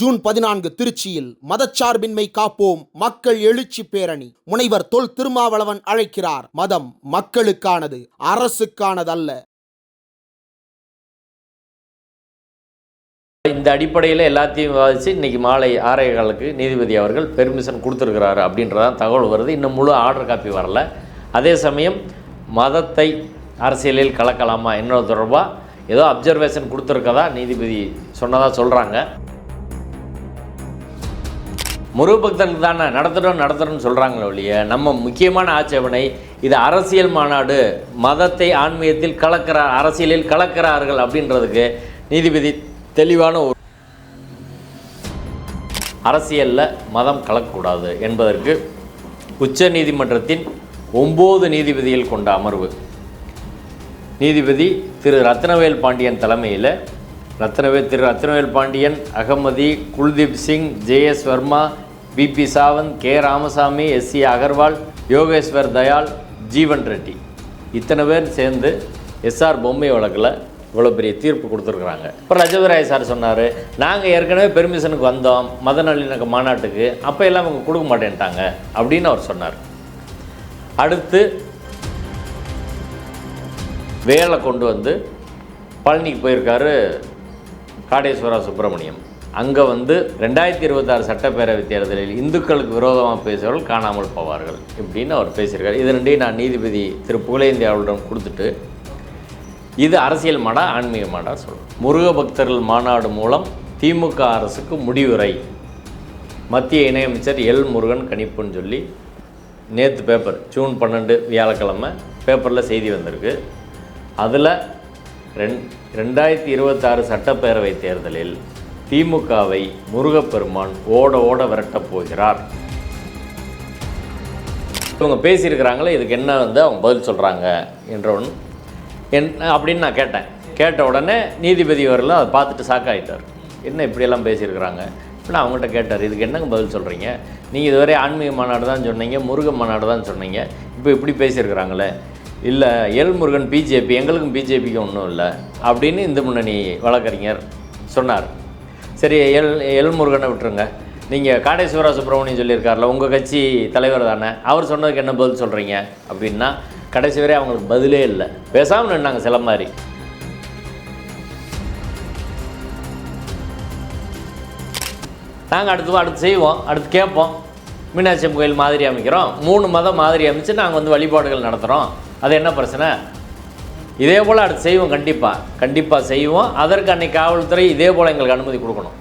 June பதினான்கு திருச்சியில் மதச்சார்பின்மை காப்போம் மக்கள் எழுச்சி பேரணி. முனைவர் தொல் திருமாவளவன் அழைக்கிறார். மதம் மக்களுக்கானது அரசுக்கானதல்ல. இந்த அடிப்படையில் எல்லாத்தையும் விவாதித்து இன்றைக்கி மாலை ஆறே காலுக்கு நீதிபதி அவர்கள் பெர்மிஷன் கொடுத்துருக்கிறாரு அப்படின்றதான் தகவல் வருது. இன்னும் முழு ஆர்டர் காப்பி வரல. அதே சமயம் மதத்தை அரசியலில் கலக்கலாமா என்னோட தொடர்பாக ஏதோ அப்சர்வேஷன் கொடுத்துருக்கதா? நீதிபதி சொன்னதாக சொல்கிறாங்க முருகபக்தனுக்கு தானே நடத்துகிறோம் நடத்துகிறோம்னு சொல்கிறாங்களே ஒழிய நம்ம முக்கியமான ஆட்சேபனை இது அரசியல் மாநாடு மதத்தை ஆன்மீகத்தில் கலக்கிறார் அரசியலில் கலக்கிறார்கள் அப்படின்றதுக்கு நீதிபதி தெளிவான ஒரு அரசியலில் மதம் கலக்கக்கூடாது என்பதற்கு உச்ச நீதிமன்றத்தின் ஒம்பது நீதிபதிகள் கொண்ட அமர்வு. நீதிபதி திரு ரத்னவேல் பாண்டியன் தலைமையில் Ratnavel Thiru Ratnavel Pandian Ahmadi Kuldip Singh J S Verma P B Sawant K. Ramaswamy S. C. Agarwal Yogeshwar Dayal Jeevan Reddy. இத்தனை பேர் சேர்ந்து எஸ்ஆர் பொம்மை வழக்கில் இவ்வளோ பெரிய தீர்ப்பு கொடுத்துருக்குறாங்க. இப்போ ரஜவராய் சார் சொன்னார் நாங்கள் ஏற்கனவே பெர்மிஷனுக்கு வந்தோம் மத நல்லிணக்க மாநாட்டுக்கு அப்போ எல்லாம் அவங்க கொடுக்க மாட்டேன்ட்டாங்க அப்படின்னு அவர் சொன்னார். அடுத்து வேலை கொண்டு வந்து பழனிக்கு போயிருக்காரு காடேஸ்வரா சுப்பிரமணியம். அங்கே வந்து ரெண்டாயிரத்தி இருபத்தாறு சட்டப்பேரவைத் தேர்தலில் இந்துக்களுக்கு விரோதமாக பேசுகிறவர்கள் காணாமல் போவார்கள் இப்படின்னு அவர் பேசியிருக்கார். இது நான் நீதிபதி திரு. புகழேந்தி கொடுத்துட்டு இது அரசியல் மாடா ஆன்மீக மாடா சொல்லணும் முருக பக்தர்கள் மாநாடு மூலம் திமுக அரசுக்கு முடிவுரை. மத்திய இணையமைச்சர் எல் முருகன் கணிப்புன்னு சொல்லி நேற்று பேப்பர் ஜூன் பன்னெண்டு வியாழக்கிழமை பேப்பரில் செய்தி வந்திருக்கு. அதில் ரெண் ரெண்டாயிரத்தி இருபத்தாறு சட்டப்பேரவை தேர்தலில் திமுகவை முருகப்பெருமான் ஓட ஓட விரட்டப் போகிறார். இவங்க பேசியிருக்கிறாங்களே இதுக்கு என்ன வந்து அவங்க பதில் சொல்கிறாங்க என்றவன் என் அப்படின்னு நான் கேட்டேன். கேட்ட உடனே நீதிபதி அவர்களும் அதை பார்த்துட்டு சாக்காயிட்டார். என்ன இப்படியெல்லாம் பேசியிருக்கிறாங்க? இப்போ நான் அவங்ககிட்ட கேட்டார். இதுக்கு என்னங்க பதில் சொல்கிறீங்க நீங்கள் இதுவரை ஆன்மீக மாநாடு தான் சொன்னீங்க முருக மாநாடு தான் சொன்னீங்க இப்போ இப்படி பேசியிருக்கிறாங்களே. இல்லை எல் முருகன் பிஜேபி எங்களுக்கும் பிஜேபிக்கும் ஒன்றும் இல்லை அப்படின்னு இந்து முன்னணி வழக்கறிஞர் சொன்னார். சரி எல் எல் முருகனை விட்டுருங்க. நீங்கள் காடேஸ்வரா சுப்பிரமணியம் சொல்லியிருக்கார்ல உங்கள் கட்சி தலைவர் தானே அவர் சொன்னதுக்கு என்ன பதில் சொல்கிறீங்க அப்படின்னா கடைசி வரை அவங்களுக்கு பதிலே இல்லை. பேசாமல் நின்னாங்க சில மாதிரி நாங்கள் அடுத்து அடுத்து செய்வோம் அடுத்து கேட்போம். மீனாட்சி கோயில் மாதிரி அமைக்கிறோம். மூணு மதம் மாதிரி அமைச்சு நாங்கள் வந்து வழிபாடுகள் நடத்துகிறோம் அது என்ன பிரச்சனை? இதே போல் அடுத்து செய்வோம் கண்டிப்பாக கண்டிப்பாக செய்வோம். அதற்கு அன்னைக்கு காவல்துறை இதே போல் எங்களுக்கு அனுமதி கொடுக்கணும்.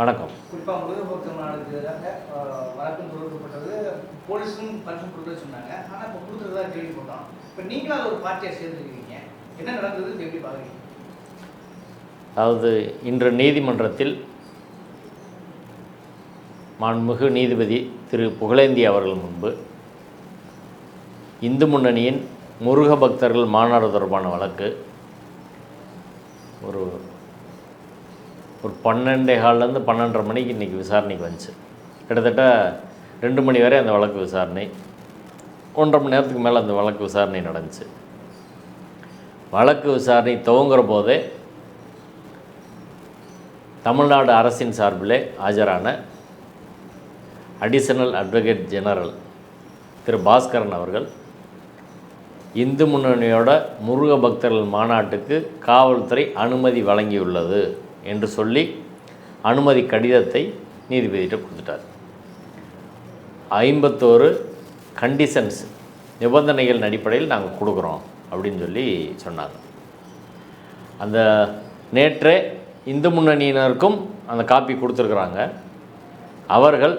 வணக்கம். அதாவது இன்று நீதிமன்றத்தில் மாண்புமிகு நீதிபதி திரு புகழேந்தி அவர்கள் முன்பு இந்து முன்னணியின் முருக பக்தர்கள் மாநாடு தொடர்பான வழக்கு ஒரு ஒரு பன்னெண்டே காலிலேருந்து பன்னெண்டரை மணிக்கு இன்றைக்கி விசாரணைக்கு வந்துச்சு. கிட்டத்தட்ட ரெண்டு மணி வரை அந்த வழக்கு விசாரணை ஒன்றரை மணி நேரத்துக்கு மேலே அந்த வழக்கு விசாரணை நடந்துச்சு. வழக்கு விசாரணை துவங்குற போதே தமிழ்நாடு அரசின் சார்பிலே ஆஜரான additional advocate general Thiru Bhaskaran அவர்கள் இந்து முன்னணியோட முருக பக்தர்கள் மாநாட்டுக்கு காவல்துறை அனுமதி வழங்கியுள்ளது என்று சொல்லி அனுமதி கடிதத்தை நீதிபதியிட்ட கொடுத்துட்டார். ஐம்பத்தோரு கண்டிஷன்ஸ் நிபந்தனைகள் அடிப்படையில் நாங்கள் கொடுக்குறோம் அப்படின்னு சொல்லி சொன்னாங்க. அந்த நேற்றே இந்து முன்னணியினருக்கும் அந்த காப்பி கொடுத்துருக்குறாங்க. அவர்கள்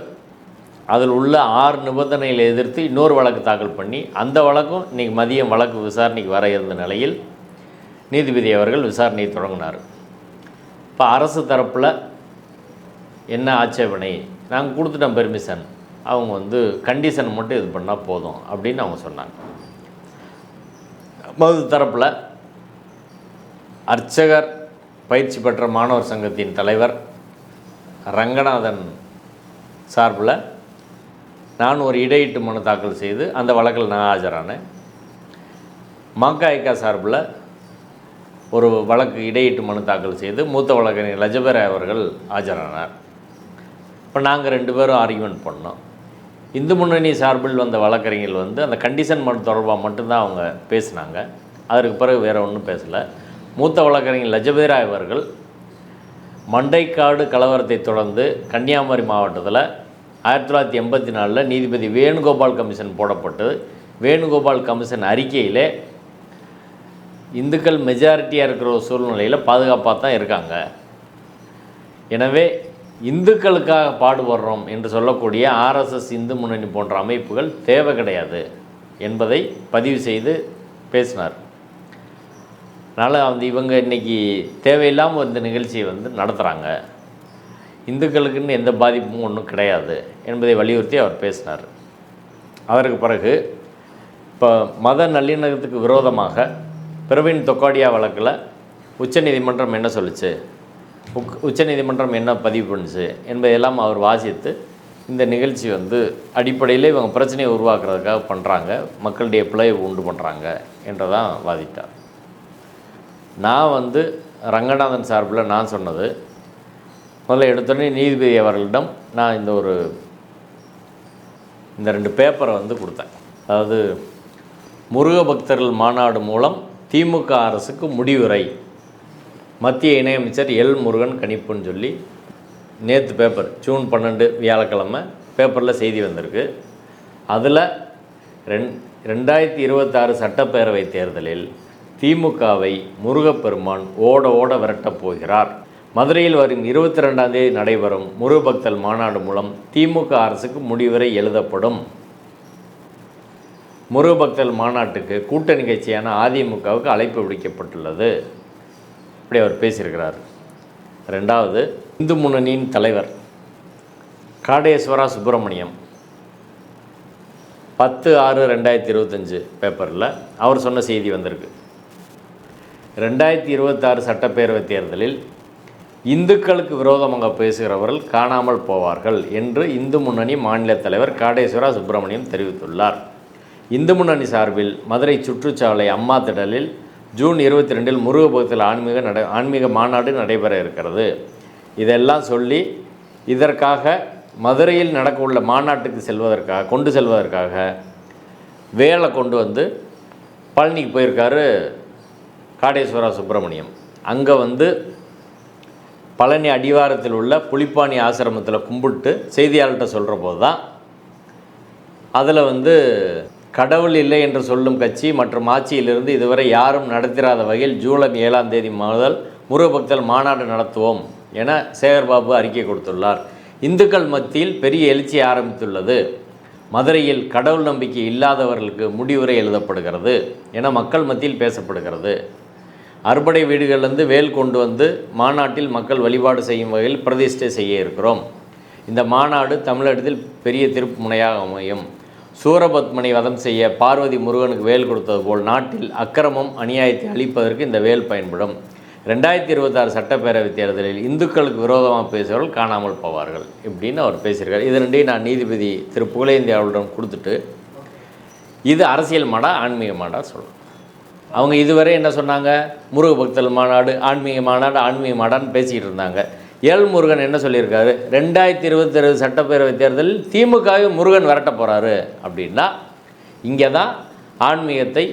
அதில் உள்ள ஆறு நிபந்தனைகளை எதிர்த்து இன்னொரு வழக்கு தாக்கல் பண்ணி அந்த வழக்கும் இன்றைக்கி மதியம் வழக்கு விசாரணைக்கு வர இருந்த நிலையில் நீதிபதி அவர்கள் விசாரணையை தொடங்கினார். இப்போ அரசு தரப்பில் என்ன ஆட்சேபனை? நாங்கள் கொடுத்துட்டோம் பெர்மிஷன் அவங்க வந்து கண்டிஷன் மட்டும் இது பண்ணால் போதும் அப்படின்னு அவங்க சொன்னாங்க. மது தரப்பில் அர்ச்சகர் பயிற்சி பெற்ற மாணவர் சங்கத்தின் தலைவர் ரங்கநாதன் சார்பில் நான் ஒரு இடையீட்டு மனு தாக்கல் செய்து அந்த வழக்கில் நான் ஆஜரானேன். மகாய்கா சார்பில் ஒரு வழக்கு இடையீட்டு மனு தாக்கல் செய்து மூத்த வழக்கறிஞர் லஜபேர் அவர்கள் ஆஜரானார். இப்போ நாங்கள் ரெண்டு பேரும் ஆர்கியூமெண்ட் பண்ணோம். இந்து முன்னணி சார்பில் வந்த வழக்கறிஞர்கள் வந்து அந்த கண்டிஷன் மனு தொடர்பாக மட்டும்தான் அவங்க பேசினாங்க. அதற்கு பிறகு வேறு ஒன்றும் பேசலை. மூத்த வழக்கறிஞர் லஜபேரா அவர்கள் மண்டைக்காடு கலவரத்தை தொடர்ந்து கன்னியாகுமரி மாவட்டத்தில் ஆயிரத்தி தொள்ளாயிரத்தி எண்பத்தி நாலில் நீதிபதி வேணுகோபால் கமிஷன் போடப்பட்டு வேணுகோபால் கமிஷன் அறிக்கையிலே இந்துக்கள் மெஜாரிட்டியாக இருக்கிற ஒரு சூழ்நிலையில் பாதுகாப்பாக தான் இருக்காங்க. எனவே இந்துக்களுக்காக பாடுபடுறோம் என்று சொல்லக்கூடிய ஆர்எஸ்எஸ் இந்து முன்னணி போன்ற அமைப்புகள் தேவை கிடையாது என்பதை பதிவு செய்து பேசினார். அதனால் வந்து இவங்க இன்றைக்கி தேவையில்லாமல் இந்த நிகழ்ச்சியை வந்து நடத்துகிறாங்க இந்துக்களுக்குன்னு எந்த பாதிப்பும் ஒன்றும் கிடையாது என்பதை வலியுறுத்தி அவர் பேசினார். அதற்கு பிறகு இப்போ மத நல்லிணக்கத்துக்கு விரோதமாக பிரவீன் தொக்காடியா வழக்கில் உச்சநீதிமன்றம் என்ன சொல்லுச்சு? உக் உச்சநீதிமன்றம் என்ன பதிவு பண்ணுச்சு? என்பதையெல்லாம் அவர் வாசித்து இந்த நிகழ்ச்சி வந்து அடிப்படையில் இவங்க பிரச்சனையை உருவாக்குறதுக்காக பண்ணுறாங்க மக்களுடைய பிழையை உண்டு பண்ணுறாங்க என்றதான் வாதிட்டார். நான் வந்து ரங்கநாதன் சார்பில் நான் சொன்னது முதல்ல எடுத்தோடனே நீதிபதி அவர்களிடம் நான் இந்த ஒரு இந்த ரெண்டு பேப்பரை வந்து கொடுத்தேன். அதாவது முருக பக்தர்கள் மாநாடு மூலம் திமுக அரசுக்கு முடிவுரை. மத்திய இணையமைச்சர் எல் முருகன் கணிப்புன்னு சொல்லி நேற்று பேப்பர் ஜூன் பன்னெண்டு வியாழக்கிழமை பேப்பரில் செய்தி வந்திருக்கு. அதில் ரெண் ரெண்டாயிரத்தி இருபத்தாறு சட்டப்பேரவை தேர்தலில் திமுகவை முருகப்பெருமான் ஓட ஓட விரட்டப் போகிறார். மதுரையில் வரும் இருபத்தி ரெண்டாம் தேதி நடைபெறும் முருகபக்தல் மாநாடு மூலம் திமுக அரசுக்கு முடிவுரை எழுதப்படும். முருகபக்தல் மாநாட்டுக்கு கூட்டணி கட்சியான அதிமுகவுக்கு அழைப்பு விடுக்கப்பட்டுள்ளது. இப்படி அவர் பேசியிருக்கிறார். ரெண்டாவது இந்து முன்னணியின் தலைவர் காடேஸ்வரா சுப்பிரமணியம். பத்து ஆறு ரெண்டாயிரத்தி இருபத்தஞ்சு பேப்பரில் அவர் சொன்ன செய்தி வந்திருக்கு. ரெண்டாயிரத்தி இருபத்தாறு சட்டப்பேரவைத் தேர்தலில் இந்துக்களுக்கு விரோதமாக பேசுகிறவர்கள் காணாமல் போவார்கள் என்று இந்து முன்னணி மாநில தலைவர் காடேஸ்வரா சுப்பிரமணியம் தெரிவித்துள்ளார். இந்து முன்னணி சார்பில் மதுரை சுற்றுச்சாலை அம்மா திடலில் ஜூன் இருபத்தி ரெண்டில் முருகபக்தல் ஆன்மீக நட ஆன்மீக மாநாடு நடைபெற இருக்கிறது. இதெல்லாம் சொல்லி இதற்காக மதுரையில் நடக்க உள்ள மாநாட்டுக்கு செல்வதற்காக கொண்டு செல்வதற்காக வேலை கொண்டு வந்து பழனிக்கு போயிருக்காரு காடேஸ்வரா சுப்பிரமணியம். அங்கே வந்து பழனி அடிவாரத்தில் உள்ள புலிப்பாணி ஆசிரமத்தில் கும்பிட்டு செய்தியாளர்கிட்ட சொல்கிற போது தான் அதில் வந்து கடவுள் இல்லை என்று சொல்லும் கட்சி மற்றும் ஆட்சியிலிருந்து இதுவரை யாரும் நடத்திராத வகையில் ஜூலை ஏழாம் தேதி முதல் முருகபக்தர் மாநாடு நடத்துவோம் என சேகர்பாபு அறிக்கை கொடுத்துள்ளார். இந்துக்கள் மத்தியில் பெரிய எழுச்சி ஆரம்பித்துள்ளது. மதுரையில் கடவுள் நம்பிக்கை இல்லாதவர்களுக்கு முடிவுரை எழுதப்படுகிறது என மக்கள் மத்தியில் பேசப்படுகிறது. அறுபடை வீடுகள்லேருந்து வேல் கொண்டு வந்து மாநாட்டில் மக்கள் வழிபாடு செய்யும் வகையில் பிரதிஷ்டை செய்ய இருக்கிறோம். இந்த மாநாடு தமிழகத்தில் பெரிய திருப்பு முனையாக அமையும். சூரபத்மனை வதம் செய்ய பார்வதி முருகனுக்கு வேல் கொடுத்தது போல் நாட்டில் அக்கிரமம் அநியாயத்தை அளிப்பதற்கு இந்த வேல் பயன்படும். ரெண்டாயிரத்தி இருபத்தாறு சட்டப்பேரவைத் தேர்தலில் இந்துக்களுக்கு விரோதமாக பேசுபவர்கள் காணாமல் போவார்கள் இப்படின்னு அவர் பேசியிருக்கார். இது நான் நீதிபதி திரு புகழேந்தி அவர்களிடம் கொடுத்துட்டு இது அரசியல் மாடா ஆன்மீக மாடா சொல்லணும் அவங்க இதுவரை என்ன சொன்னாங்க? முருக பக்தல் மாநாடு ஆன்மீக மாநாடு ஆன்மீக மாடான்னு பேசிக்கிட்டு இருந்தாங்க. எல் முருகன் என்ன சொல்லியிருக்காரு? ரெண்டாயிரத்தி இருபத்தி சட்டப்பேரவை தேர்தலில் திமுகவே முருகன் விரட்ட போகிறாரு அப்படின்னா இங்கே தான் ஆன்மீகத்தை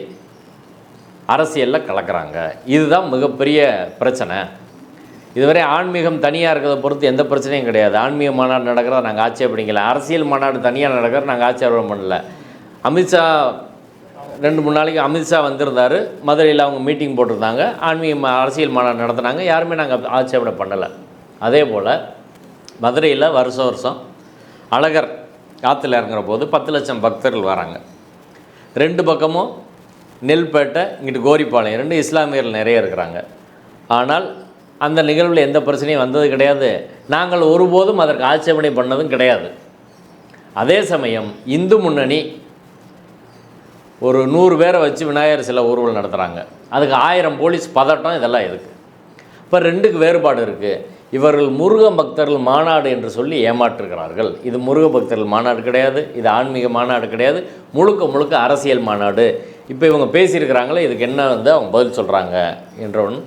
அரசியலில் கலக்கிறாங்க. இதுதான் மிகப்பெரிய பிரச்சனை. இதுவரை ஆன்மீகம் தனியாக இருக்கிறத பொறுத்து எந்த பிரச்சனையும் கிடையாது. ஆன்மீக மாநாடு நடக்கிறத நாங்கள் ஆட்சேபணிக்கல. அரசியல் மாநாடு தனியாக நடக்கிறத நாங்கள் ஆட்சேபம் பண்ணல. அமித்ஷா ரெண்டு மூணு நாளைக்கு அமித்ஷா வந்திருந்தார். மதுரையில் அவங்க மீட்டிங் போட்டிருந்தாங்க. ஆன்மீக அரசியல் மாநாடு நடத்துனாங்க. யாருமே நாங்கள் ஆட்சேபனை பண்ணலை. அதே போல் மதுரையில் வருஷம் வருஷம் அழகர் காற்றுல இறங்குற போது பத்து லட்சம் பக்தர்கள் வராங்க. ரெண்டு பக்கமும் நெல்பேட்டை இங்கிட்டு கோரிப்பாளையம் ரெண்டு இஸ்லாமியர்கள் நிறைய இருக்கிறாங்க. ஆனால் அந்த நிகழ்வில் எந்த பிரச்சனையும் வந்தது கிடையாது. நாங்கள் ஒருபோதும் அதற்கு ஆட்சேபனை பண்ணதும் கிடையாது. அதே சமயம் இந்து முன்னணி ஒரு நூறு பேரை வச்சு விநாயகர் சில ஊர்வலம் நடத்துகிறாங்க அதுக்கு ஆயிரம் போலீஸ் பதட்டம் இதெல்லாம் எதுக்கு? இப்போ ரெண்டுக்கு வேறுபாடு இருக்குது இவர்கள் முருக பக்தர்கள் மாநாடு என்று சொல்லி ஏமாற்றுகிறார்கள். இது முருக பக்தர்கள் மாநாடு கிடையாது இது ஆன்மீக மாநாடு கிடையாது முழுக்க முழுக்க அரசியல் மாநாடு. இப்போ இவங்க பேசியிருக்கிறாங்களே இதுக்கு என்ன வந்து அவங்க பதில் சொல்கிறாங்க என்றவன்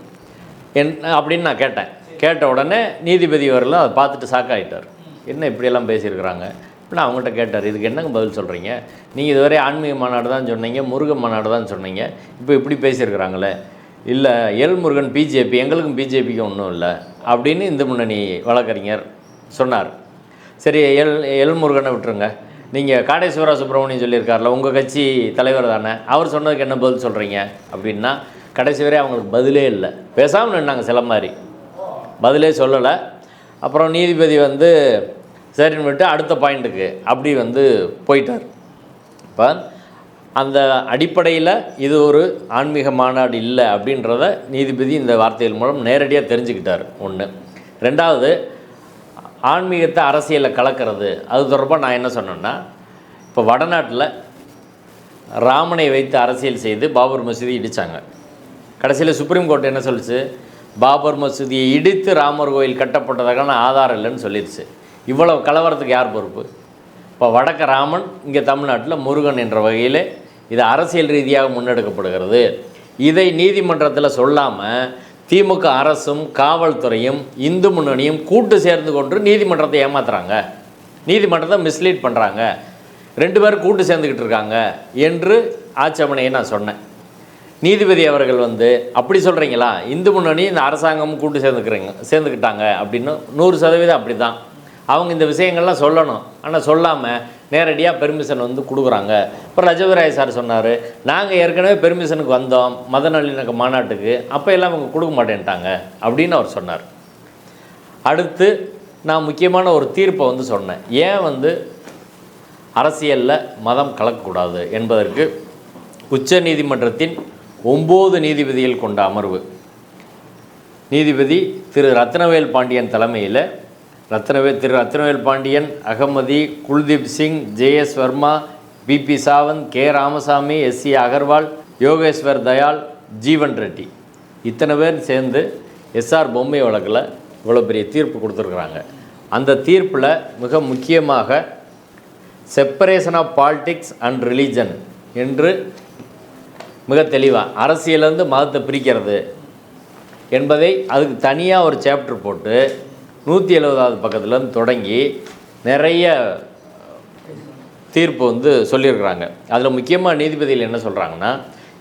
என் அப்படின்னு நான் கேட்டேன். கேட்ட உடனே நீதிபதி அவர்களும் அதை பார்த்துட்டு சாக்காயிட்டார் என்ன இப்படியெல்லாம் பேசியிருக்கிறாங்க? நான் அவங்கள்ட்ட கேட்டார் இதுக்கு என்னங்க பதில் சொல்கிறீங்க நீங்கள் இதுவரை ஆன்மீக மாநாடு தான் சொன்னீங்க முருக மாநாடு தான் சொன்னீங்க. இப்போ இப்படி பேசியிருக்கிறாங்களே. இல்லை எல் முருகன் பிஜேபி எங்களுக்கும் பிஜேபிக்கும் ஒன்றும் இல்லை. அப்படின்னு இந்து முன்னணி வழக்கறிஞர் சொன்னார். சரி எல் எல் முருகனை விட்டுருங்க. நீங்கள் காடேஸ்வரா சுப்பிரமணியம் சொல்லியிருக்கார்ல உங்கள் கட்சி தலைவர் தானே அவர் சொன்னதுக்கு என்ன பதில் சொல்கிறீங்க அப்படின்னா கடைசி வரை அவங்களுக்கு பதிலே இல்லை. பேசாமல் நின்னாங்க சில மாதிரி. பதிலே சொல்லலை. அப்புறம் நீதிபதி வந்து சரின்னு விட்டு அடுத்த பாயிண்ட்டுக்கு அப்படி வந்து போயிட்டார். இப்போ அந்த அடிப்படையில் இது ஒரு ஆன்மீக மாநாடு இல்லை அப்படின்றத நீதிபதி இந்த வார்த்தைகள் மூலம் நேரடியாக தெரிஞ்சுக்கிட்டார் ஒன்று ரெண்டாவது ஆன்மீகத்தை அரசியலில் கலக்கிறது. அது தொடர்பாக நான் என்ன சொன்னேன்னா இப்போ வடநாட்டில் ராமனை வைத்து அரசியல் செய்து பாபர் மசூதி இடித்தாங்க கடைசியில் சுப்ரீம் கோர்ட் என்ன சொல்லிச்சு? பாபர் மசூதியை இடித்து ராமர் கோயில் கட்டப்பட்டதற்கான ஆதாரம் இல்லைன்னு சொல்லிடுச்சு இவ்வளவு கலவரத்துக்கு யார் பொறுப்பு? இப்போ வடக்க ராமன் இங்கே தமிழ்நாட்டில் முருகன் என்ற வகையில் இது அரசியல் ரீதியாக முன்னெடுக்கப்படுகிறது. இதை நீதிமன்றத்தில் சொல்லாமல் திமுக அரசும் காவல்துறையும் இந்து முன்னணியும் கூட்டு சேர்ந்து கொண்டு நீதிமன்றத்தை ஏமாத்துறாங்க. நீதிமன்றத்தை மிஸ்லீட் பண்ணுறாங்க ரெண்டு பேரும் கூட்டு சேர்ந்துக்கிட்டு இருக்காங்க என்று ஆட்சேபனையை நான் சொன்னேன். நீதிபதி அவர்கள் வந்து அப்படி சொல்கிறீங்களா இந்து முன்னணி இந்த அரசாங்கமும் கூட்டு சேர்ந்துக்கிறீங்க சேர்ந்துக்கிட்டாங்க அப்படின்னு நூறு சதவீதம் அப்படி தான் அவங்க இந்த விஷயங்கள்லாம் சொல்லணும். ஆனால் சொல்லாமல் நேரடியாக பெர்மிஷன் வந்து கொடுக்குறாங்க. இப்போ ரஜவராய் சார் சொன்னார் நாங்கள் ஏற்கனவே பெர்மிஷனுக்கு வந்தோம் மத நல்லிணக்க மாநாட்டுக்கு. அப்போ எல்லாம் அவங்க கொடுக்க மாட்டேன்ட்டாங்க. அப்படின்னு அவர் சொன்னார். அடுத்து நான் முக்கியமான ஒரு தீர்ப்பை வந்து சொன்னேன். ஏன் வந்து அரசியலில் மதம் கலக்கக்கூடாது என்பதற்கு உச்ச நீதிமன்றத்தின் ஒம்பது நீதிபதிகள் கொண்ட அமர்வு. நீதிபதி திரு ரத்னவேல் பாண்டியன் தலைமையில் ரத்னவே Thiru Ratnavel Pandian Ahmadi Kuldip Singh J S Verma P B Sawant K Ramaswamy S C Agarwal Yogeshwar Dayal Jeevan Reddy. இத்தனை பேர் சேர்ந்து எஸ்ஆர் பொம்மை வழக்கில் இவ்வளோ பெரிய தீர்ப்பு கொடுத்துருக்குறாங்க. அந்த தீர்ப்பில் மிக முக்கியமாக separation of politics and religion என்று மிக தெளிவாக அரசியலேருந்து மதத்தை பிரிக்கிறது என்பதை அதுக்கு தனியாக ஒரு சாப்டர் போட்டு நூற்றி எழுபதாவது பக்கத்துலேருந்து தொடங்கி நிறைய தீர்ப்பு வந்து சொல்லியிருக்கிறாங்க. அதில் முக்கியமாக நீதிபதிகள் என்ன சொல்கிறாங்கன்னா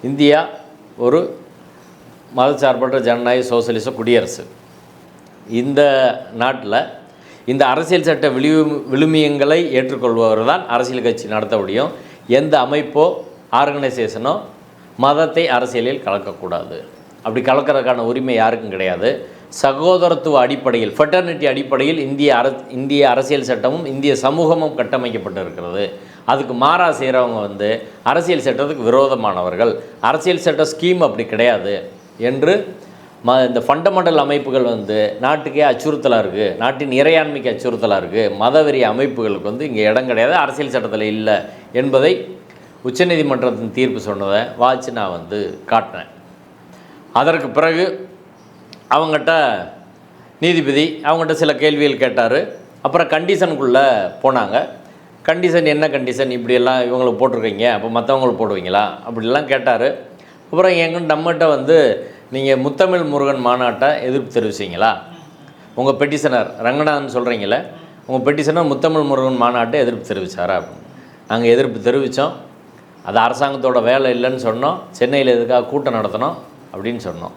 இந்தியா ஒரு மதச்சார்பற்ற ஜனநாயக சோசலிச குடியரசு. இந்த நாட்டில் இந்த அரசியல் சட்ட விழு விழுமியங்களை ஏற்றுக்கொள்பவர் தான் அரசியல் கட்சி நடத்த முடியும். எந்த அமைப்போ ஆர்கனைசேஷனோ மதத்தை அரசியலில் கலக்கக்கூடாது. அப்படி கலக்கிறதுக்கான உரிமை யாருக்கும் கிடையாது. சகோதரத்துவ அடிப்படையில் ஃபெட்டர்னிட்டி அடிப்படையில் இந்திய அர இந்திய அரசியல் சட்டமும் இந்திய சமூகமும் கட்டமைக்கப்பட்டு இருக்கிறது அதுக்கு மாறா செய்கிறவங்க வந்து அரசியல் சட்டத்துக்கு விரோதமானவர்கள். அரசியல் சட்ட ஸ்கீம் அப்படி கிடையாது என்று ம இந்த ஃபண்டமெண்டல் அமைப்புகள் வந்து நாட்டுக்கே அச்சுறுத்தலாக இருக்குது நாட்டின் இறையாண்மைக்கு அச்சுறுத்தலாக இருக்குது மதவெறி அமைப்புகளுக்கு வந்து இங்கே இடம் கிடையாது. அரசியல் சட்டத்தில் இல்லை என்பதை உச்சநீதிமன்றத்தின் தீர்ப்பு சொன்னதை வாட்சி நான் வந்து காட்டினேன் அதற்கு பிறகு அவங்ககிட்ட நீதிபதி அவங்ககிட்ட சில கேள்விகள் கேட்டார். அப்புறம் கண்டிஷனுக்குள்ளே போனாங்க. கண்டிஷன் என்ன கண்டிஷன் இப்படியெல்லாம் இவங்களுக்கு போட்டிருக்கீங்க. அப்போ மற்றவங்களுக்கு போடுவீங்களா? அப்படிலாம் கேட்டார். அப்புறம் எங்க நம்மகிட்ட வந்து நீங்கள் முத்தமிழ் முருகன் மாநாட்டை எதிர்ப்பு தெரிவிச்சிங்களா? உங்கள் பெட்டிஷனர் ரங்கநாதன் சொல்கிறீங்களே உங்கள் பெட்டிஷனர் முத்தமிழ் முருகன் மாநாட்டை எதிர்ப்பு தெரிவித்தாரா அப்படின்னு நாங்கள் எதிர்ப்பு தெரிவித்தோம் அது அரசாங்கத்தோட வேலை இல்லைன்னு சொன்னோம். சென்னையில் எதுக்காக கூட்டம் நடத்தினோம் அப்படின்னு சொன்னோம்.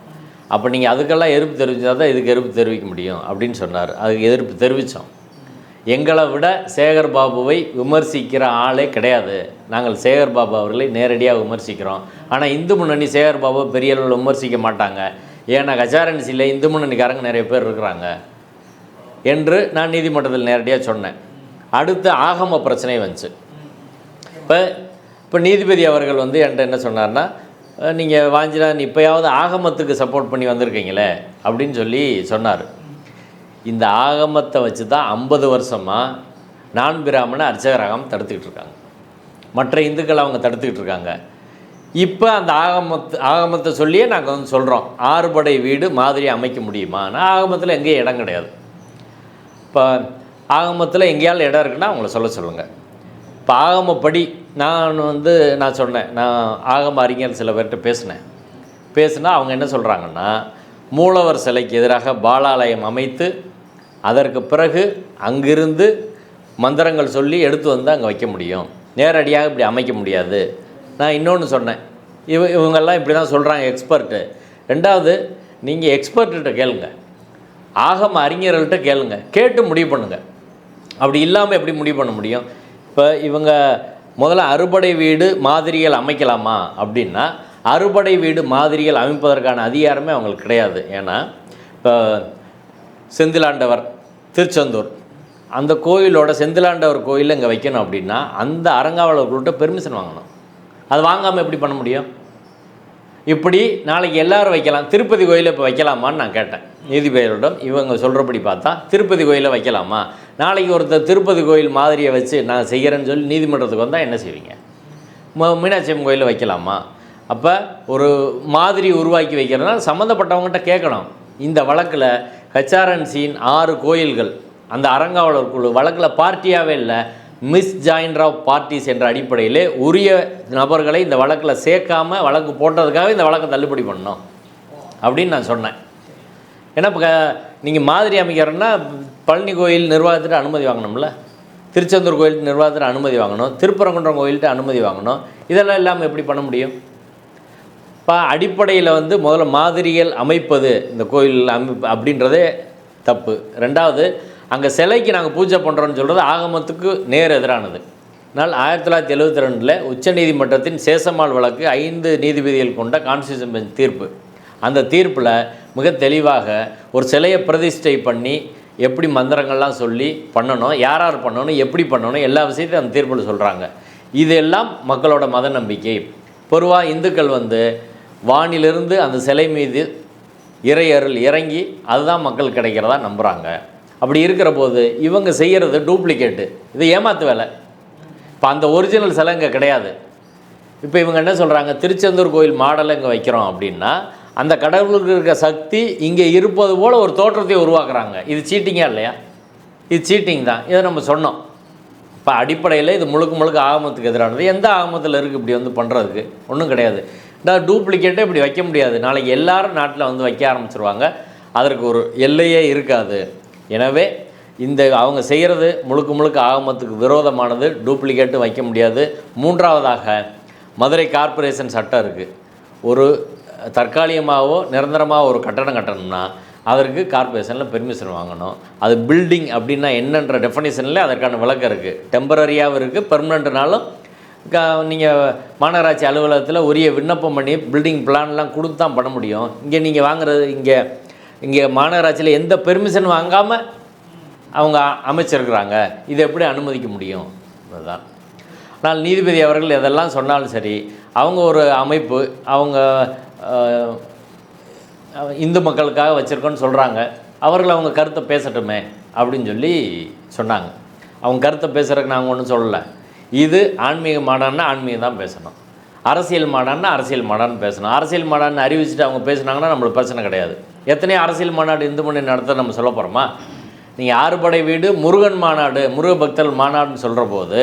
அப்போ நீங்கள் அதுக்கெல்லாம் எதிர்ப்பு தெரிவித்தால் தான் இதுக்கு எதிர்ப்பு தெரிவிக்க முடியும் அப்படின்னு சொன்னார். அதுக்கு எதிர்ப்பு தெரிவித்தோம் எங்களை விட சேகர் பாபுவை விமர்சிக்கிற ஆளே கிடையாது. நாங்கள் சேகர் பாபு அவர்களை நேரடியாக விமர்சிக்கிறோம். ஆனால் இந்து முன்னணி சேகர் பாபு பெரிய அளவில் விமர்சிக்க மாட்டாங்க. ஏன்னா கச்சாரன்சியில் இந்து முன்னணிக்காரங்க நிறைய பேர் இருக்கிறாங்க என்று நான் நீதிமன்றத்தில் நேரடியாக சொன்னேன். அடுத்து ஆகம பிரச்சனை வந்துச்சு. இப்போ இப்போ நீதிபதி அவர்கள் வந்து என்கிட்ட என்ன சொன்னார்னா நீங்கள் வாஞ்சிநாதன் இப்போயாவது ஆகமத்துக்கு சப்போர்ட் பண்ணி வந்திருக்கீங்களே அப்படின்னு சொல்லி சொன்னார். இந்த ஆகமத்தை வச்சு தான் ஐம்பது வருஷமாக நான் பிராமண அர்ச்சகராகம் தடுத்துக்கிட்டு இருக்காங்க. மற்ற இந்துக்கள் அவங்க தடுத்துக்கிட்டு இருக்காங்க. இப்போ அந்த ஆகமத்து ஆகமத்தை சொல்லியே நாங்கள் வந்து சொல்கிறோம் ஆறுபடை வீடு மாதிரி அமைக்க முடியுமா? ஆனால் ஆகமத்தில் எங்கேயும் இடம் கிடையாது. இப்போ ஆகமத்தில் எங்கேயாலும் இடம் இருக்குன்னா அவங்கள சொல்ல சொல்லுங்கள் இப்போ ஆகமப்படி நான் வந்து நான் சொன்னேன். நான் ஆகம அறிஞர் சில பேர்கிட்ட பேசினேன். பேசுனா அவங்க என்ன சொல்கிறாங்கன்னா மூலவர் சிலைக்கு எதிராக பாலாலயம் அமைத்து அதற்கு பிறகு அங்கிருந்து மந்திரங்கள் சொல்லி எடுத்து வந்து அங்கே வைக்க முடியும். நேரடியாக இப்படி அமைக்க முடியாது. நான் இன்னொன்று சொன்னேன். இவ இவங்கெல்லாம் இப்படி தான் சொல்கிறாங்க எக்ஸ்பர்ட்டு ரெண்டாவது நீங்கள் எக்ஸ்பர்ட்டுகிட்ட கேளுங்க. ஆகம அறிஞர்கள்ட்ட கேளுங்க. கேட்டு முடிவு பண்ணுங்கள் அப்படி இல்லாமல் எப்படி முடிவு பண்ண முடியும்? இப்போ இவங்க முதல்ல அறுபடை வீடு மாதிரிகள் அமைக்கலாமா அப்படின்னா அறுபடை வீடு மாதிரிகள் அமைப்பதற்கான அதிகாரமே அவங்களுக்கு கிடையாது. ஏன்னா இப்போ செந்திலாண்டவர் திருச்செந்தூர் அந்த கோயிலோட செந்திலாண்டவர் கோயிலில் இங்கே வைக்கணும் அப்படின்னா அந்த அரங்காவலர்கள்ட்ட பெர்மிஷன் வாங்கணும். அது வாங்காமல் எப்படி பண்ண முடியும்? இப்படி நாளைக்கு எல்லோரும் வைக்கலாம். திருப்பதி கோயிலில் இப்போ வைக்கலாமான்னு நான் கேட்டேன். நீதிபதிகளிடம் இவங்க சொல்கிறபடி பார்த்தா திருப்பதி கோயிலில் வைக்கலாமா? நாளைக்கு ஒருத்தர் திருப்பதி கோயில் மாதிரியை வச்சு நான் செய்கிறேன்னு சொல்லி நீதிமன்றத்துக்கு வந்தால் என்ன செய்வீங்க? ம- மீனாட்சி அம்மன் கோயிலில் வைக்கலாமா? அப்போ ஒரு மாதிரி உருவாக்கி வைக்கிறதுனா சம்மந்தப்பட்டவங்ககிட்ட கேட்கணும். இந்த வழக்கில் ஹெச்ஆர்என்சியின் ஆறு கோயில்கள். அந்த அறங்காவலர் குழு வழக்கில் பார்ட்டியாகவே இல்லை. மிஸ் ஜாயின்ட் ஆஃப் பார்ட்டிஸ் என்ற அடிப்படையிலே உரிய நபர்களை இந்த வழக்கில் சேர்க்காம வழக்கு போட்டதுக்காக இந்த வழக்கை தள்ளுபடி பண்ணோம் அப்படின்னு நான் சொன்னேன். ஏன்னா இப்போ நீங்கள் மாதிரி அமைக்கிறோன்னா பழனி கோயில் நிர்வாகத்திட்ட அனுமதி வாங்கணும்ல? திருச்செந்தூர் கோயில் நிர்வாகத்தில் அனுமதி வாங்கணும். திருப்பரங்குன்றம் கோயில்கிட்ட அனுமதி வாங்கணும். இதெல்லாம் இல்லாமல் எப்படி பண்ண முடியும்? இப்போ அடிப்படையில் வந்து முதல்ல மாதிரிகள் அமைப்பது இந்த கோயில் அமை அப்படின்றதே தப்பு. ரெண்டாவது அங்கே சிலைக்கு நாங்கள் பூஜை பண்ணுறோன்னு சொல்கிறது ஆகமத்துக்கு நேர் எதிரானது. ஆனால் ஆயிரத்தி தொள்ளாயிரத்தி எழுபத்தி ரெண்டில் உச்சநீதிமன்றத்தின் சேசம்மாள் வழக்கு ஐந்து நீதிபதிகள் கொண்ட கான்ஸ்டியூஷன் பெஞ்ச் தீர்ப்பு. அந்த தீர்ப்பில் மிக தெளிவாக ஒரு சிலையை பிரதிஷ்டை பண்ணி எப்படி மந்திரங்கள்லாம் சொல்லி பண்ணணும் யார் யார் பண்ணணும் எப்படி பண்ணணும் எல்லா விஷயத்தையும் அந்த தீர்ப்பில் சொல்கிறாங்க இதெல்லாம் மக்களோட மத நம்பிக்கை. பொதுவாக இந்துக்கள் வந்து வானிலிருந்து அந்த சிலை மீது இறை அருள் இறங்கி அதுதான் மக்கள் கிடைக்கிறதா நம்புகிறாங்க அப்படி இருக்கிற போது இவங்க செய்கிறது டூப்ளிகேட்டு. இது ஏமாத்து வேலை. இப்போ அந்த ஒரிஜினல் சிலை இங்கே கிடையாது. இப்போ இவங்க என்ன சொல்கிறாங்க திருச்செந்தூர் கோயில் மாடலை இங்கே வைக்கிறோம் அப்படின்னா அந்த கடவுளுக்கு இருக்க சக்தி இங்கே இருப்பது போல் ஒரு தோற்றத்தை உருவாக்குறாங்க. இது சீட்டிங்கா இல்லையா? இது சீட்டிங் தான். இதை நம்ம சொன்னோம். இப்போ அடிப்படையில் இது முழுக்க முழுக்க ஆகமத்துக்கு எதிரானது. எந்த ஆகமத்தில் இருக்குது இப்படி வந்து பண்ணுறதுக்கு ஒன்றும் கிடையாது. இந்த டூப்ளிகேட்டே இப்படி வைக்க முடியாது. நாளைக்கு எல்லாரும் நாட்டில் வந்து வைக்க ஆரம்பிச்சிருவாங்க. அதற்கு ஒரு எல்லையே இருக்காது. எனவே இந்த அவங்க செய்கிறது முழுக்க முழுக்க ஆகமத்துக்கு விரோதமானது. டூப்ளிகேட்டும் வைக்க முடியாது. மூன்றாவதாக மதுரை கார்ப்பரேஷன் சட்டம் இருக்குது ஒரு தற்காலிகமாகவோ நிரந்தரமாக ஒரு கட்டடம் கட்டணும்னா அதற்கு கார்ப்பரேஷனில் பெர்மிஷன் வாங்கணும். அது பில்டிங் அப்படின்னா என்னன்ற டெஃபனிஷனில் அதற்கான விளக்கம் இருக்குது டெம்பரரியாகவும் இருக்குது பெர்மனண்ட்னாலும் நீங்கள் மாநகராட்சி அலுவலகத்தில் உரிய விண்ணப்பம் பண்ணி பில்டிங் பிளான்லாம் கொடுத்து தான் பண்ண முடியும். இங்கே நீங்கள் வாங்குறது இங்கே இங்கே மாநகராட்சியில் எந்த பெர்மிஷன் வாங்காமல் அவங்க அமைச்சிருக்கிறாங்க. இதை எப்படி அனுமதிக்க முடியும்? அதுதான். ஆனால் நீதிபதி அவர்கள் எதெல்லாம் சொன்னாலும் சரி அவங்க ஒரு அமைப்பு அவங்க இந்து மக்களுக்காக வச்சுருக்கோன்னு சொல்கிறாங்க அவர்கள் அவங்க கருத்தை பேசட்டுமே அப்படின்னு சொல்லி சொன்னாங்க. அவங்க கருத்தை பேசுகிறதுக்கு நாங்கள் ஒன்றும் சொல்லலை. இது ஆன்மீக மாடான்னா ஆன்மீகம் தான் பேசணும். அரசியல் மாடான்னா அரசியல் மாடான்னு பேசணும். அரசியல் மாடான்னு அறிவிச்சுட்டு அவங்க பேசுனாங்கன்னா நம்மளுக்கு பிரச்சனை கிடையாது. எத்தனையோ அரசியல் மாநாடு இந்து மணி நடத்த நம்ம சொல்ல போகிறோமா நீங்கள் ஆறுபடை வீடு முருகன் மாநாடு முருக பக்தர்கள் மாநாடுன்னு சொல்கிற போது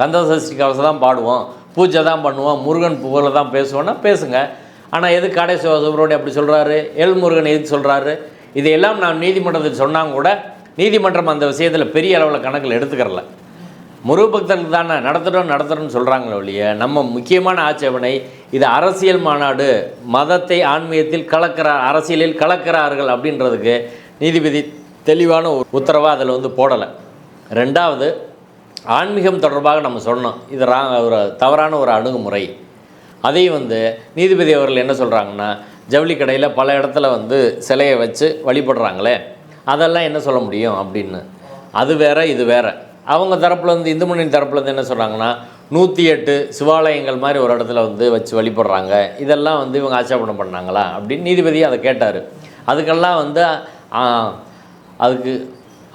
கந்த சஷ்டி கவசம் தான் பாடுவோம் பூஜை தான் பண்ணுவோம் முருகன் புகழை தான் பேசுவோன்னா பேசுங்க. ஆனால் எது கடை சுப்ரமணியம் அப்படி சொல்கிறாரு எல் முருகன் எதுக்கு சொல்கிறாரு இதையெல்லாம் நான் நீதிமன்றத்தில் சொன்னாங்க கூட நீதிமன்றம் அந்த விஷயத்தில் பெரிய அளவில் கணக்கில் எடுத்துக்கிறல முருகபக்தர்கள் தானே நடத்துகிறோம் நடத்துகிறோம்னு சொல்கிறாங்களோ இல்லையே நம்ம முக்கியமான ஆட்சேபனை இது அரசியல் மாநாடு மதத்தை ஆன்மீகத்தில் கலக்கிறார் அரசியலில் கலக்கிறார்கள் அப்படின்றதுக்கு நீதிபதி தெளிவான ஒரு உத்தரவாக அதில் வந்து போடலை. ரெண்டாவது ஆன்மீகம் தொடர்பாக நம்ம சொன்னோம். இது ரா ஒரு தவறான ஒரு அணுகுமுறை. அதையும் வந்து நீதிபதி அவர்கள் என்ன சொல்கிறாங்கன்னா ஜவுளி கடையில் பல இடத்துல வந்து சிலையை வச்சு வழிபடுறாங்களே அதெல்லாம் என்ன சொல்ல முடியும் அப்படின்னு. அது வேற இது வேற. அவங்க தரப்புலேருந்து இந்து முன்னணி தரப்புலேருந்து என்ன சொல்கிறாங்கன்னா நூற்றி எட்டு சிவாலயங்கள் மாதிரி ஒரு இடத்துல வந்து வச்சு வழிபடுறாங்க. இதெல்லாம் வந்து இவங்க ஆட்சேபணம் பண்ணாங்களா அப்படின்னு நீதிபதி அதை கேட்டார். அதுக்கெல்லாம் வந்து அதுக்கு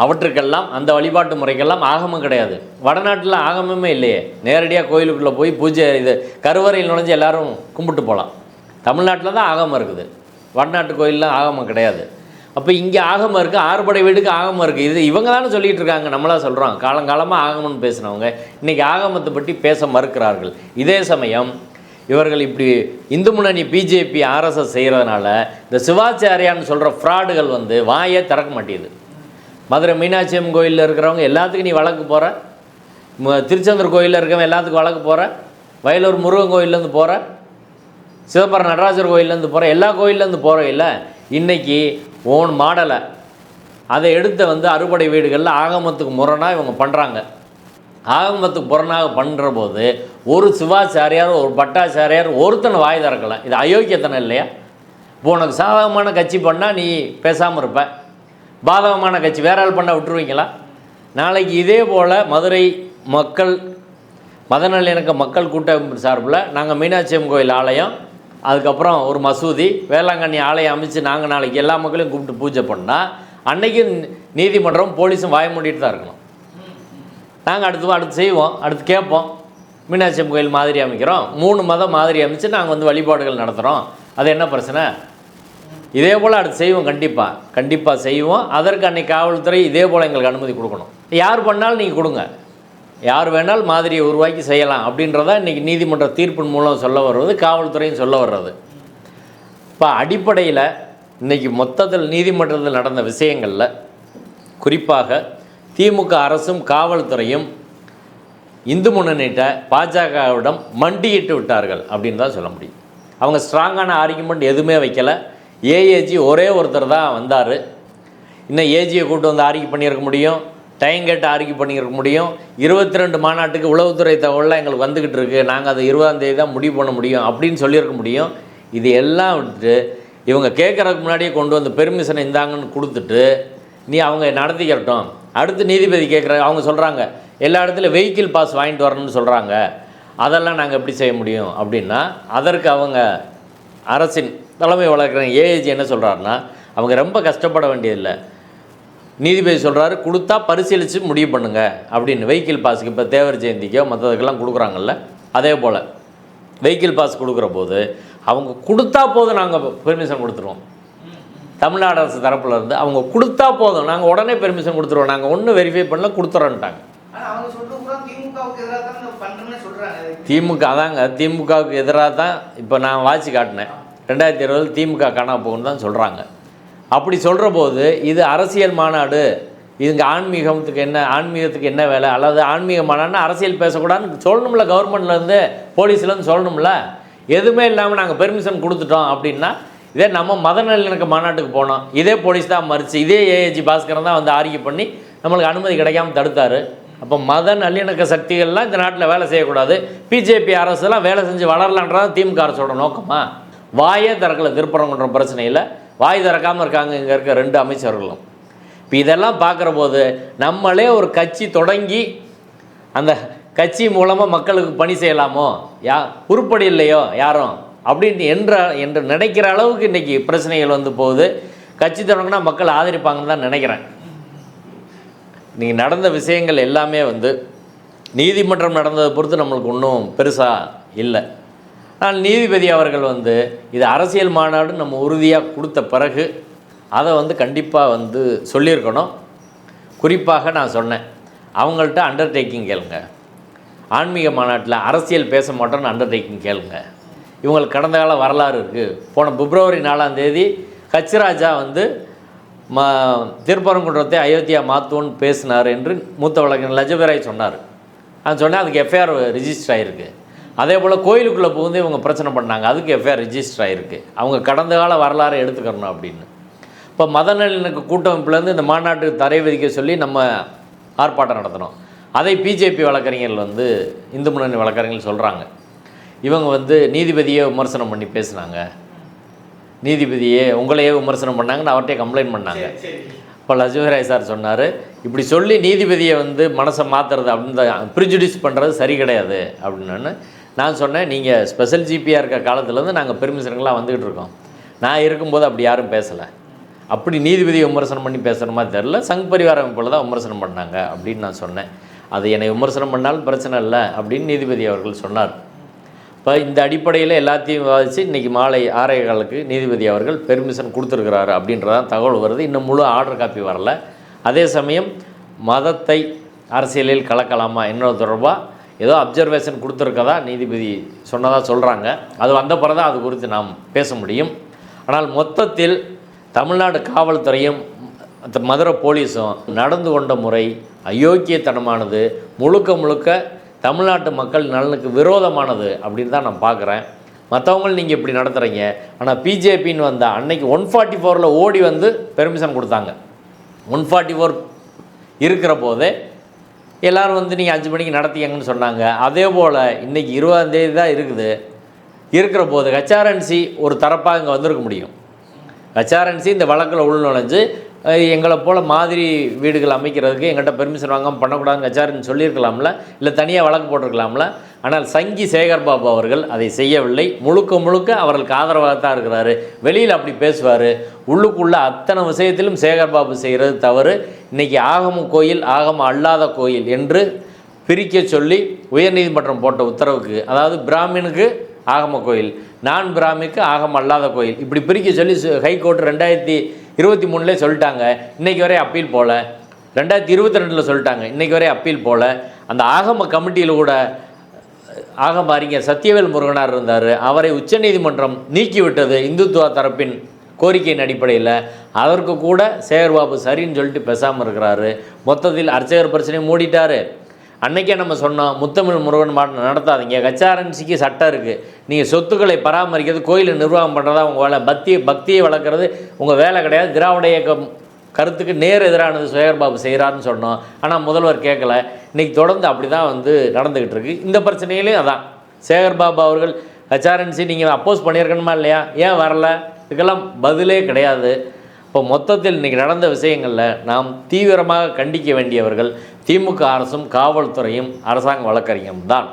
அவற்றுக்கெல்லாம் அந்த வழிபாட்டு முறைக்கெல்லாம் ஆகமம் கிடையாது. வடநாட்டில் ஆகமமே இல்லையே. நேரடியாக கோயிலுக்குள்ளே போய் பூஜை இது கருவறையில் நுழைஞ்சு எல்லாரும் கும்பிட்டு போகலாம் தமிழ்நாட்டில் தான் ஆகமம் இருக்குது. வடநாட்டு கோயிலில் ஆகமம் கிடையாது. அப்போ இங்கே ஆகமம் இருக்குது ஆறுபடை வீடுக்கு ஆகமம் இருக்குது இது இவங்க தானே சொல்லிகிட்டு இருக்காங்க நம்மளாக சொல்கிறோம் காலங்காலமாக ஆகமம்னு பேசினவங்க இன்றைக்கி ஆகமத்தை பற்றி பேச மறுக்கிறார்கள். இதே சமயம் இவர்கள் இப்படி இந்து முன்னணி பிஜேபி ஆர்எஸ்எஸ் செய்கிறதுனால இந்த சிவாச்சாரியான்னு சொல்கிற ஃப்ராடுகள் வந்து வாயே திறக்க மாட்டேங்குது. மதுரை மீனாட்சி அம்மன் கோயிலில் இருக்கிறவங்க எல்லாத்துக்கும் நீ வழக்கு போகிற ம- திருச்செந்தூர் கோயிலில் இருக்கவங்க எல்லாத்துக்கும் வழக்கு போகிற வயலூர் முருகன் கோயிலேருந்து போகிற சிதம்பரம் நடராஜர் கோயிலேருந்து போகிற எல்லா கோயிலேருந்து போகிற இல்லை இன்றைக்கி ஓன் மாடலை. அதை எடுத்து வந்து அறுபடை வீடுகளில் ஆகமத்துக்கு முரணாக இவங்க பண்ணுறாங்க ஆகமத்துக்கு புறனாக பண்ணுற போது ஒரு சிவாச்சாரியார் ஒரு பட்டாச்சாரியார் ஒருத்தனை வாய் திறக்கலாம் இது அயோக்கியத்தனம் இல்லையா? இப்போ உனக்கு சாதகமான கட்சி பண்ணால் நீ பேசாமல் இருப்ப. பாதகமான கட்சி. வேற ஆள் பண்ண விட்டுருவீங்களா? நாளைக்கு இதே போல் மதுரை மக்கள் மத நல்லிணக்க மக்கள் கூட்டமைப்பு சார்பில் நாங்கள் மீனாட்சி அம்மன் கோயில் ஆலயம் அதுக்கப்புறம் ஒரு மசூதி வேளாங்கண்ணி ஆலயம் அமைச்சு நாங்கள் நாளைக்கு எல்லா மக்களையும் கூப்பிட்டு பூஜை பண்ணால் அன்றைக்கும் நீதிமன்றம் போலீஸும் வாய மூடிட்டு தான் இருக்கணும். நாங்கள் அடுத்து அடுத்து செய்வோம் அடுத்து கேட்போம். மீனாட்சி அம்மன் கோயில் மாதிரி அமைக்கிறோம். மூணு மதம் மாதிரி அமைச்சு நாங்கள் வந்து வழிபாடுகள் நடத்துகிறோம் அது என்ன பிரச்சனை? இதே போல் அடுத்து செய்வோம் கண்டிப்பாக கண்டிப்பாக செய்வோம். அதற்கு அன்னைக்கு காவல்துறை இதே போல் எங்களுக்கு அனுமதி கொடுக்கணும். யார் பண்ணாலும் நீங்கள் கொடுங்க. யார் வேணால் மாதிரியை உருவாக்கி செய்யலாம் அப்படின்றத இன்றைக்கி நீதிமன்ற தீர்ப்பின் மூலம் சொல்ல வர்றது காவல்துறையும் சொல்ல வர்றது. இப்போ அடிப்படையில் இன்றைக்கி மொத்தத்தில் நீதிமன்றத்தில் நடந்த விஷயங்களில் குறிப்பாக திமுக அரசும் காவல்துறையும் இந்து முன்னணிட்ட பாஜகவிடம் மண்டியிட்டு விட்டார்கள் அப்படின்னு தான் சொல்ல முடியும். அவங்க ஸ்ட்ராங்கான ஆர்குமெண்ட் எதுவுமே வைக்கல. ஏஏஜி ஒரே ஒருத்தர் தான் வந்தார். இன்னும் ஏஜியை கூப்பிட்டு வந்து ஆர்கியூ பண்ணியிருக்க முடியும். டைம் கேட்டு ஆர்கியூ பண்ணியிருக்க முடியும். இருபத்தி ரெண்டு மாநாட்டுக்கு உளவுத்துறை தகவல்லாம் எங்களுக்கு வந்துக்கிட்டு இருக்குது நாங்கள் அதை இருபதாந்தேதி தான் முடிவு பண்ண முடியும் அப்படின்னு சொல்லியிருக்க முடியும். இது எல்லாம் விட்டுட்டு இவங்க கேட்குறதுக்கு முன்னாடியே கொண்டு வந்து பெர்மிஷனை இந்தாங்கன்னு கொடுத்துட்டு நீ அவங்க நடத்திக்கிறட்டும் அடுத்து நீதிபதி கேட்குற அவங்க சொல்கிறாங்க எல்லா இடத்துலையும் வெஹிக்கிள் பாஸ் வாங்கிட்டு வரணும்னு சொல்கிறாங்க அதெல்லாம் நாங்கள் எப்படி செய்ய முடியும் அப்படின்னா அதற்கு அவங்க அரசின் தலைமை வழக்கறிஞர் ஏஏஜி என்ன சொல்கிறாருன்னா அவங்க ரொம்ப கஷ்டப்பட வேண்டியதில்லை. நீதிபதி சொல்கிறாரு கொடுத்தா பரிசீலித்து முடிவு பண்ணுங்க அப்படின்னு. வெஹிக்கிள் பாஸுக்கு இப்போ தேவர் ஜெயந்திக்கோ மற்றதுக்கெல்லாம் கொடுக்குறாங்கல்ல அதே போல். வெஹிக்கிள் பாஸ் கொடுக்குற போது அவங்க கொடுத்தா போதும் நாங்கள் பெர்மிஷன் கொடுத்துருவோம். தமிழ்நாடு அரசு தரப்புல இருந்து அவங்க கொடுத்தா போதும் நாங்கள் உடனே பெர்மிஷன் கொடுத்துருவோம். நாங்கள் ஒன்றும் வெரிஃபை பண்ணல கொடுத்துறோன்ட்டாங்க. திமுக அதாங்க திமுகவுக்கு எதிராக தான் இப்போ நான் வாட்சி காட்டினேன். ரெண்டாயிரத்தி இருபதில் திமுக காணா போகுன்னு தான் சொல்கிறாங்க அப்படி சொல்கிற போது இது அரசியல் மாநாடு. இதுங்க ஆன்மீகத்துக்கு என்ன ஆன்மீகத்துக்கு என்ன வேலை? அல்லது ஆன்மீக மாநாடுனா அரசியல் பேசக்கூடாதுன்னு சொல்லணும்ல கவர்மெண்ட்லேருந்து போலீஸ்லேருந்து சொல்லணும்ல. எதுவுமே இல்லாமல் நாங்கள் பெர்மிஷன் கொடுத்துட்டோம் அப்படின்னா இதே நம்ம மத நல்லிணக்க மாநாட்டுக்கு போனோம். இதே போலீஸ் தான் மறிச்சு இதே ஏஏஜி பாஸ்கரன் தான் வந்து ஆர்கியூ பண்ணி நம்மளுக்கு அனுமதி கிடைக்காம தடுத்தாரு. அப்போ மத நல்லிணக்க சக்திகள்லாம் இந்த நாட்டில் வேலை செய்யக்கூடாது. பிஜேபி அரசுலாம் வேலை செஞ்சு வளரலான்றதான் திமுக அரசோட நோக்கமாக வாயே திறக்கல திருப்பரங்குன்ற பிரச்சனையில் வாய் திறக்காமல் இருக்காங்க இங்கே இருக்க ரெண்டு அமைச்சர்களும். இப்போ இதெல்லாம் பார்க்குற போது நம்மளே ஒரு கட்சி தொடங்கி அந்த கட்சி மூலமாக மக்களுக்கு பணி செய்யலாமோ? யா உருப்படி இல்லையோ யாரும்? அப்படின்னு என்ற என்று நினைக்கிற அளவுக்கு இன்றைக்கி பிரச்சனைகள் வந்து போகுது. கட்சி தொடங்கினா மக்கள் ஆதரிப்பாங்கன்னு தான் நினைக்கிறேன். நீங்கள் நடந்த விஷயங்கள் எல்லாமே வந்து நீதிமன்றம் நடந்ததை பொறுத்து நம்மளுக்கு ஒன்றும் பெருசாக இல்லை. ஆனால் நீதிபதி அவர்கள் வந்து இது அரசியல் மாநாடு நம்ம உறுதியாக கொடுத்த பிறகு அதை வந்து கண்டிப்பாக வந்து சொல்லியிருக்கணும். குறிப்பாக நான் சொன்னேன் அவங்கள்ட்ட அண்டர்டேக்கிங் கேளுங்க. ஆன்மீக மாநாட்டில் அரசியல் பேச மாட்டோம்னு அண்டர்டேக்கிங் கேளுங்க. இவங்களுக்கு கடந்த கால வரலாறு இருக்குது போன பிப்ரவரி நாலாம் தேதி கச்சிராஜா வந்து ம திருப்பரங்குன்றத்தை அயோத்தியா மாற்றுவோன்னு பேசினார் என்று மூத்த வழக்கறிஞர் லஜபராய் சொன்னார். நான் சொன்னேன் அதுக்கு எஃப்ஐஆர் ரிஜிஸ்டர் ஆகிருக்கு அதே போல் கோயிலுக்குள்ளே புகுந்து இவங்க பிரச்சனை பண்ணாங்க. அதுக்கு எஃப்ஐஆர் ரிஜிஸ்டர் ஆகிருக்கு அவங்க கடந்த கால வரலாறை எடுத்துக்கணும் அப்படின்னு. இப்போ மத நல்லிணக்க கூட்டமைப்புலேருந்து இந்த மாநாட்டுக்கு தடை விதிக்க சொல்லி நம்ம ஆர்ப்பாட்டம் நடத்தினோம் அதை பிஜேபி வழக்கறிஞர்கள் வந்து இந்து முன்னணி வழக்கறிஞர்கள் சொல்கிறாங்க இவங்க வந்து நீதிபதியை விமர்சனம் பண்ணி பேசுனாங்க. நீதிபதியே உங்களையே விமர்சனம் பண்ணாங்கன்னு அவர்கிட்டே கம்ப்ளைண்ட் பண்ணாங்க. இப்போ லஜுவராய் சார் சொன்னார் இப்படி சொல்லி நீதிபதியை வந்து மனசை மாற்றுறது அப்படின்னு ப்ரிஜுடிஸ் பண்ணுறது சரி கிடையாது அப்படின்னு. நான் சொன்னேன் நீங்கள் ஸ்பெஷல் ஜிபியாக இருக்க காலத்துலேருந்து நாங்கள் பெர்மிஷனுங்களாம் வந்துக்கிட்டு இருக்கோம். நான் இருக்கும்போது அப்படி யாரும் பேசலை. அப்படி நீதிபதி விமர்சனம் பண்ணி பேசுகிற மாதிரி தெரில சங் பரிவார அமைப்பில் தான் விமர்சனம் பண்ணாங்க அப்படின்னு நான் சொன்னேன். அது என்னை விமர்சனம் பண்ணாலும் பிரச்சனை இல்லை அப்படின்னு நீதிபதி அவர்கள் சொன்னார். இப்போ இந்த அடிப்படையில் எல்லாத்தையும் விவாதித்து இன்றைக்கி மாலை ஆறே காலுக்கு நீதிபதி அவர்கள் பெர்மிஷன் கொடுத்துருக்கிறாரு அப்படின்றதான் தகவல் வருது. இன்னும் முழு ஆர்டர் காப்பி வரல. அதே சமயம் மதத்தை அரசியலில் கலக்கலாமா என்னோட தொடர்பாக ஏதோ அப்சர்வேஷன் கொடுத்துருக்கதா நீதிபதி சொன்னதாக சொல்கிறாங்க அது வந்த பிறகு தான் அது குறித்து நாம் பேச முடியும். ஆனால் மொத்தத்தில் தமிழ்நாடு காவல்துறையும் மதுரை போலீஸும் நடந்து கொண்ட முறை அயோக்கியத்தனமானது. முழுக்க முழுக்க தமிழ்நாட்டு மக்கள் நலனுக்கு விரோதமானது அப்படின்னு தான் நான் பார்க்குறேன். மற்றவங்க நீங்கள் இப்படி நடத்துகிறீங்க ஆனால் பிஜேபின்னு வந்தால் அன்னைக்கு ஒன் ஃபார்ட்டி ஃபோரில் ஓடி வந்து பெர்மிஷன் கொடுத்தாங்க. ஒன் ஃபார்ட்டி ஃபோர் இருக்கிற போதே எல்லோரும் வந்து நீங்கள் அஞ்சு மணிக்கு நடத்தியங்கன்னு சொன்னாங்க. அதே போல் இன்றைக்கி இருபதாந்தேதி தான் இருக்குது. இருக்கிற போது ஹெச்ஆர்என்சி ஒரு தரப்பாக இங்கே வந்திருக்க முடியும். ஹெச்ஆர்என்சி இந்த வழக்கில் உள்நுழைஞ்சு எங்களை போல் மாதிரி வீடுகள் அமைக்கிறதுக்கு எங்கள்கிட்ட பெர்மிஷன் வாங்காமல் பண்ணக்கூடாதுன்னு ஹெச்ஆர்என் சொல்லியிருக்கலாம்ல? இல்லை தனியாக வழக்கு போட்டிருக்கலாம்ல? ஆனால் சங்கி சேகர் பாபு அவர்கள் அதை செய்யவில்லை. முழுக்க முழுக்க அவர்களுக்கு ஆதரவாக தான் இருக்கிறாரு. வெளியில் அப்படி பேசுவார். உள்ளுக்குள்ளே அத்தனை விஷயத்திலும் சேகர் பாபு செய்கிறது தவறு. இன்றைக்கி ஆகம கோயில் ஆகம அல்லாத கோயில் என்று பிரிக்க சொல்லி உயர்நீதிமன்றம் போட்ட உத்தரவுக்கு அதாவது பிராமினுக்கு ஆகம கோயில் நான் பிராமிக்கு ஆகம அல்லாத கோயில் இப்படி பிரிக்க சொல்லி ஹைகோர்ட் ரெண்டாயிரத்தி இருபத்தி மூணுலேயே சொல்லிட்டாங்க. இன்றைக்கி வரை அப்பீல் போகல ரெண்டாயிரத்தி இருபத்தி ரெண்டில் சொல்லிட்டாங்க. இன்றைக்கி வரை அப்பீல் போல. அந்த ஆகம கமிட்டியில் கூட ஆகம அறிஞர் சத்தியவேல் முருகனார் இருந்தார். அவரை உச்சநீதிமன்றம் நீக்கிவிட்டது இந்துத்துவ தரப்பின் கோரிக்கையின் அடிப்படையில். அதற்கு கூட சேகர்பாபு சரின்னு சொல்லிட்டு பேசாமல் இருக்கிறாரு. மொத்தத்தில் அர்ச்சகர் பிரச்சனையை மூடிட்டாரு. அன்னைக்கே நம்ம சொன்னோம் முத்தமிழ் முருகன் மாட்டம் நடத்தாதீங்க. கச்சாரன்சிக்கு சட்டம் இருக்குது நீங்கள் சொத்துக்களை பராமரிக்கிறது கோயிலை நிர்வாகம் பண்ணுறதா உங்கள் வேலை. பக்தியை பக்தியை வளர்க்குறது உங்கள் வேலை கிடையாது. திராவிட இயக்கம் கருத்துக்கு நேர் எதிரானது சேகர்பாபு செய்கிறாருன்னு சொன்னோம். ஆனால் முதல்வர் கேட்கல. இன்றைக்கி தொடர்ந்து அப்படி தான் வந்து நடந்துக்கிட்டு இருக்கு. இந்த பிரச்சனையிலையும் அதான். சேகர்பாபு அவர்கள் ஹெச்ஆர்என்சி நீங்கள் அப்போஸ் பண்ணியிருக்கணுமா இல்லையா? ஏன் வரல? இதுக்கெல்லாம் பதிலே கிடையாது. இப்போ மொத்தத்தில் இன்றைக்கி நடந்த விஷயங்களில் நாம் தீவிரமாக கண்டிக்க வேண்டியவர்கள் திமுக அரசும் காவல்துறையும் அரசாங்க வழக்கறிஞரும் தான்.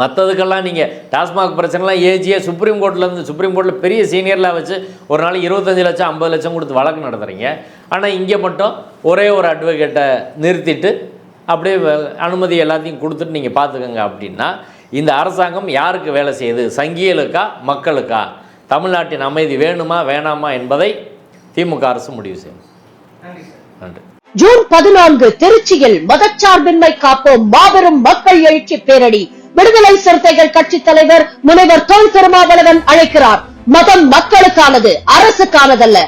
மற்றதுக்கெல்லாம் நீங்கள் டாஸ்மாக் பிரச்சனைலாம் ஏஜியே சுப்ரீம் கோர்ட்லேருந்து சுப்ரீம் கோர்ட்டில் பெரிய சீனியர்லாம் வச்சு ஒரு நாள் இருபத்தஞ்சு லட்சம் ஐம்பது லட்சம் கொடுத்து வழக்கு நடத்துகிறீங்க ஆனால் இங்கே மட்டும் ஒரே ஒரு அட்வொகேட்டை நிறுத்திட்டு அப்படியே அனுமதி எல்லாத்தையும் கொடுத்துட்டு நீங்கள் பார்த்துக்கோங்க அப்படின்னா இந்த அரசாங்கம் யாருக்கு வேலை செய்யுது? சங்கிகளுக்கா மக்களுக்கா? தமிழ்நாட்டின் அமைதி வேணுமா வேணாமா என்பதை திமுக அரசு முடிவு செய்யும். நன்றி ஜூன் பதினான்கு திருச்சியில் மதச்சார்பின்மை காப்போம் மாபெரும் மக்கள் எழுச்சி பேரணி. விடுதலை சிறுத்தைகள் கட்சி தலைவர் முனைவர் தொல் திருமாவளவன் அழைக்கிறார். மதம் மக்களுக்கானது அரசுக்கானதல்ல.